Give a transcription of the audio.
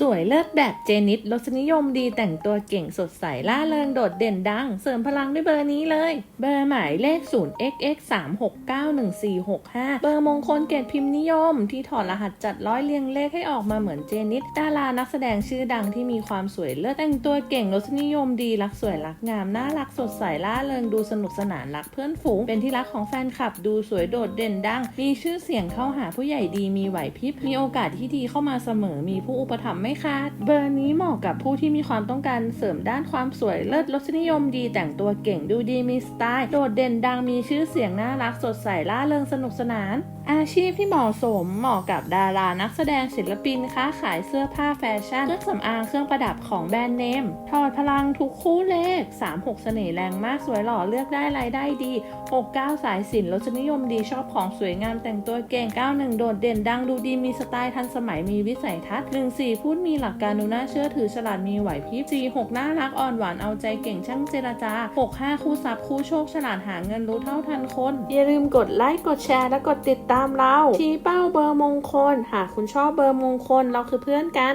สวยเลิศแบบเจนิตรสนิยมดีแต่งตัวเก่งสดใสล่าเริงโดดเด่นดัง เสริมพลังด้วยเบอร์นี้เลย เบอร์หมายเลข 0xx 3 6 9 1 4 6 5เบอร์มงคลเกตพิมพ์นิยม ที่ถอดรหัสจัดร้อยเรียงเลขให้ออกมาเหมือนเจนิตดารานักแสดงชื่อดังที่มีความสวยเลิศแต่งตัวเก่งรสนิยมดีรักสวยรักงามน่ารักสดใสล่าเริงดูสนุกสนานรักเพื่อนฝูง เป็นที่รักของแฟนคลับดูสวยโดดเด่นดัง มีชื่อเสียงเข้าหาผู้ใหญ่ดีมีไหวพริบมีโอกาสที่ดีเข้ามาเสมอมีผู้อุปถัมภ์ไม่ขาดเบอร์นี้เหมาะกับผู้ที่มีความต้องการเสริมด้านความสวยเลิศรสนิยมดีแต่งตัวเก่งดูดีมีสไตล์ โดดเด่นดังมีชื่อเสียงน่ารักสดใสล่าเริงสนุกสนาน อาชีพที่เหมาะสมเหมาะกับดารานักแสดงศิลปินค้าขายเสื้อผ้าแฟชั่นเครื่องสำอางเครื่องประดับของแบรนด์เนมถอดพลังทุกคู่เลข 36 เสน่ห์แรงมากสวยหล่อเลือกได้รายได้ดี 69 สายสินรสนิยมดีชอบของสวยงามแต่งตัวเก่ง 91 โดดเด่นดังดูดีมีสไตล์ทันสมัยมีวิสัยทัศน์14พูดมีหลักการดูน่าเชื่อถือฉลาดมีไหวพริบ46น่ารักอ่อนหวานเอาใจเก่งช่างเจรจา 65 คู่ทรัพย์คู่โชคฉลาดหาเงินรู้เท่าทันคน อย่าลืมกดไลค์กดแชร์และกดติดตามเราชี้เป้าเบอร์มงคล หากคุณชอบเบอร์มงคลเราคือเพื่อนกัน